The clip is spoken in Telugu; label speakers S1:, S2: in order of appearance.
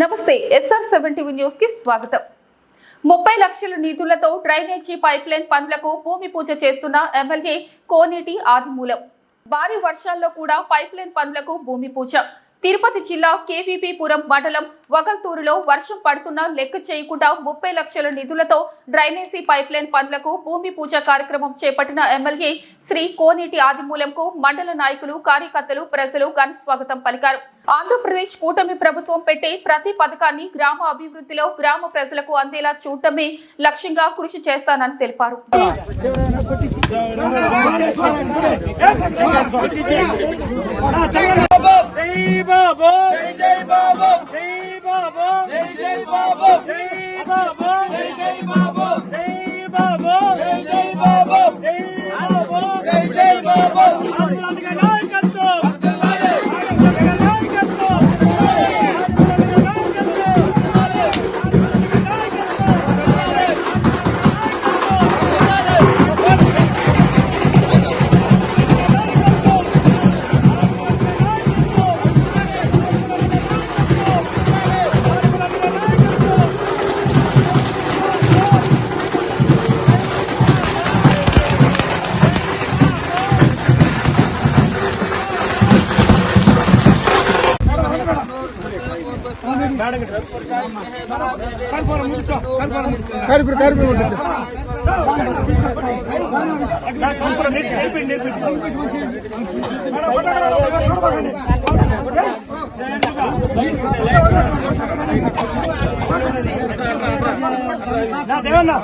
S1: నమస్తే ఎస్ఆర్ సెవెన్ టీవీ న్యూస్కి స్వాగతం. ముప్పై లక్షల నిధులతో డ్రైనేజీ పైప్ లైన్ పనులకు భూమి పూజ చేస్తున్న ఎమ్మెల్యే కోనేటి ఆదిమూలం. భారీ వర్షాల్లో కూడా పైప్ లైన్ పనులకు భూమి పూజ. తిరుపతి జిల్లా కేవీపీపురం మండలం వగల్తూరులో వర్షం పడుతున్నా లెక్క చేయకుండా ముప్పై లక్షల నిధులతో డ్రైనేజీ పైప్ లైన్ పనులకు భూమి పూజ కార్యక్రమం చేపట్టిన ఎమ్మెల్యే శ్రీ కోనేటి ఆదిమూలంకు మండల నాయకులు కార్యకర్తలు ప్రజలు ఘన స్వాగతం పలికారు ఆంధ్రప్రదేశ్ కూటమి ప్రభుత్వం పెట్టే ప్రతి పథకాన్ని గ్రామ అభివృద్ధిలో గ్రామ ప్రజలకు అందేలా చూడటమే లక్ష్యంగా కృషి చేస్తానని తెలిపారు
S2: బాబు.
S3: జై జై బాబు.
S2: జై ಕಾರ್ಯಕ್ರಮ ಕಾರ್ಯಕ್ರಮ ಕಾರ್ಯಕ್ರಮ దేవన్నా